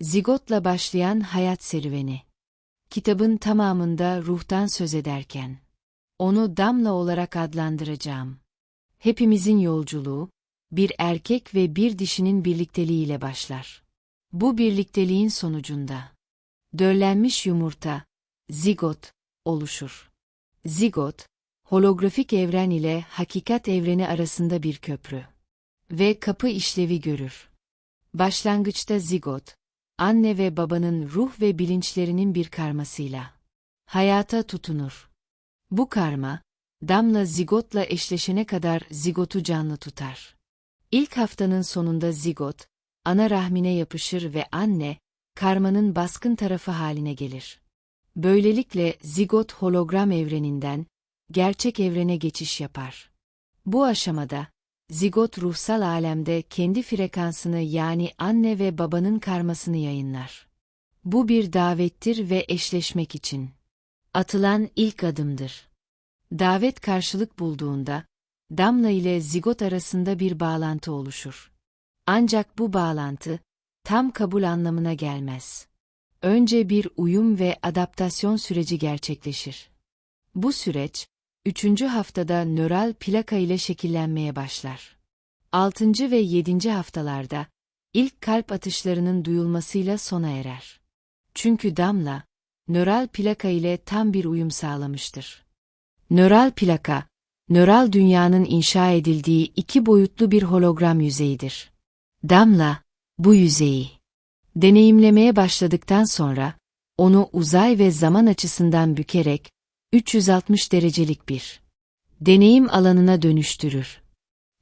Zigotla başlayan hayat serüveni. Kitabın tamamında ruhtan söz ederken, onu Damla olarak adlandıracağım. Hepimizin yolculuğu, bir erkek ve bir dişinin birlikteliğiyle başlar. Bu birlikteliğin sonucunda, döllenmiş yumurta, zigot, oluşur. Zigot, holografik evren ile hakikat evreni arasında bir köprü. Ve kapı işlevi görür. Başlangıçta zigot, anne ve babanın ruh ve bilinçlerinin bir karmasıyla hayata tutunur. Bu karma, damla zigotla eşleşene kadar zigotu canlı tutar. İlk haftanın sonunda zigot, ana rahmine yapışır ve anne, karmanın baskın tarafı haline gelir. Böylelikle zigot hologram evreninden, gerçek evrene geçiş yapar. Bu aşamada, zigot ruhsal alemde kendi frekansını yani anne ve babanın karmasını yayınlar. Bu bir davettir ve eşleşmek için. Atılan ilk adımdır. Davet karşılık bulduğunda, damla ile zigot arasında bir bağlantı oluşur. Ancak bu bağlantı, tam kabul anlamına gelmez. Önce bir uyum ve adaptasyon süreci gerçekleşir. Bu süreç, üçüncü haftada nöral plaka ile şekillenmeye başlar. Altıncı ve yedinci haftalarda, ilk kalp atışlarının duyulmasıyla sona erer. Çünkü damla, nöral plaka ile tam bir uyum sağlamıştır. Nöral plaka, nöral dünyanın inşa edildiği iki boyutlu bir hologram yüzeyidir. Damla, bu yüzeyi deneyimlemeye başladıktan sonra, onu uzay ve zaman açısından bükerek, 360 derecelik bir deneyim alanına dönüştürür.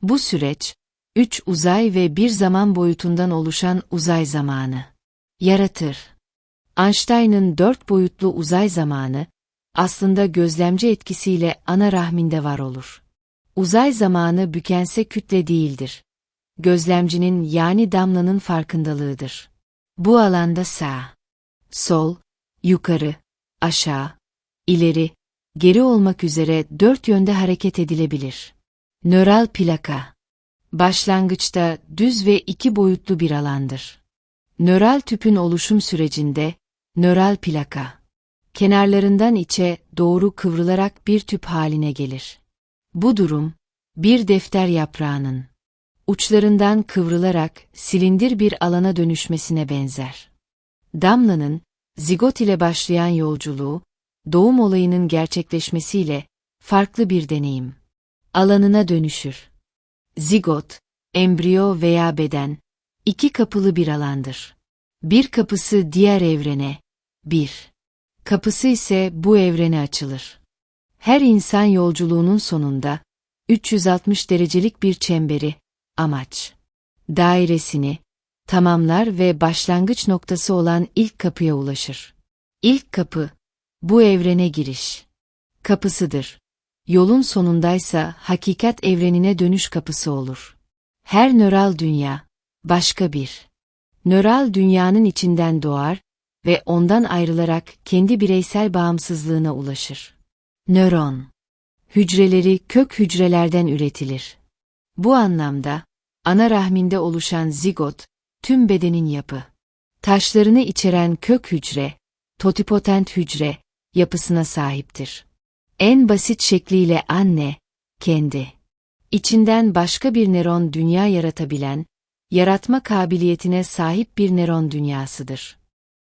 Bu süreç, üç uzay ve bir zaman boyutundan oluşan uzay zamanı yaratır. Einstein'ın dört boyutlu uzay zamanı, aslında gözlemci etkisiyle ana rahminde var olur. Uzay zamanı bükense kütle değildir. Gözlemcinin yani damlanın farkındalığıdır. Bu alanda sağ, sol, yukarı, aşağı, ileri, geri olmak üzere dört yönde hareket edilebilir. Nöral plaka Başlangıçta düz ve iki boyutlu bir alandır. Nöral tüpün oluşum sürecinde, nöral plaka, kenarlarından içe doğru kıvrılarak bir tüp haline gelir. Bu durum, bir defter yaprağının, uçlarından kıvrılarak silindir bir alana dönüşmesine benzer. Damlanın, zigot ile başlayan yolculuğu, doğum olayının gerçekleşmesiyle, farklı bir deneyim. Alanına dönüşür. Zigot, embriyo veya beden, iki kapılı bir alandır. Bir kapısı diğer evrene, bir. Kapısı ise bu evrene açılır. Her insan yolculuğunun sonunda, 360 derecelik bir çemberi, amaç, dairesini, tamamlar ve başlangıç noktası olan ilk kapıya ulaşır. İlk kapı, bu evrene giriş. Kapısıdır. Yolun sonundaysa hakikat evrenine dönüş kapısı olur. Her nöral dünya, başka bir. Nöral dünyanın içinden doğar ve ondan ayrılarak kendi bireysel bağımsızlığına ulaşır. Nöron. Hücreleri kök hücrelerden üretilir. Bu anlamda, ana rahminde oluşan zigot, tüm bedenin yapı. Taşlarını içeren kök hücre, totipotent hücre, yapısına sahiptir. En basit şekliyle anne, kendi. İçinden başka bir nöron dünya yaratabilen, yaratma kabiliyetine sahip bir nöron dünyasıdır.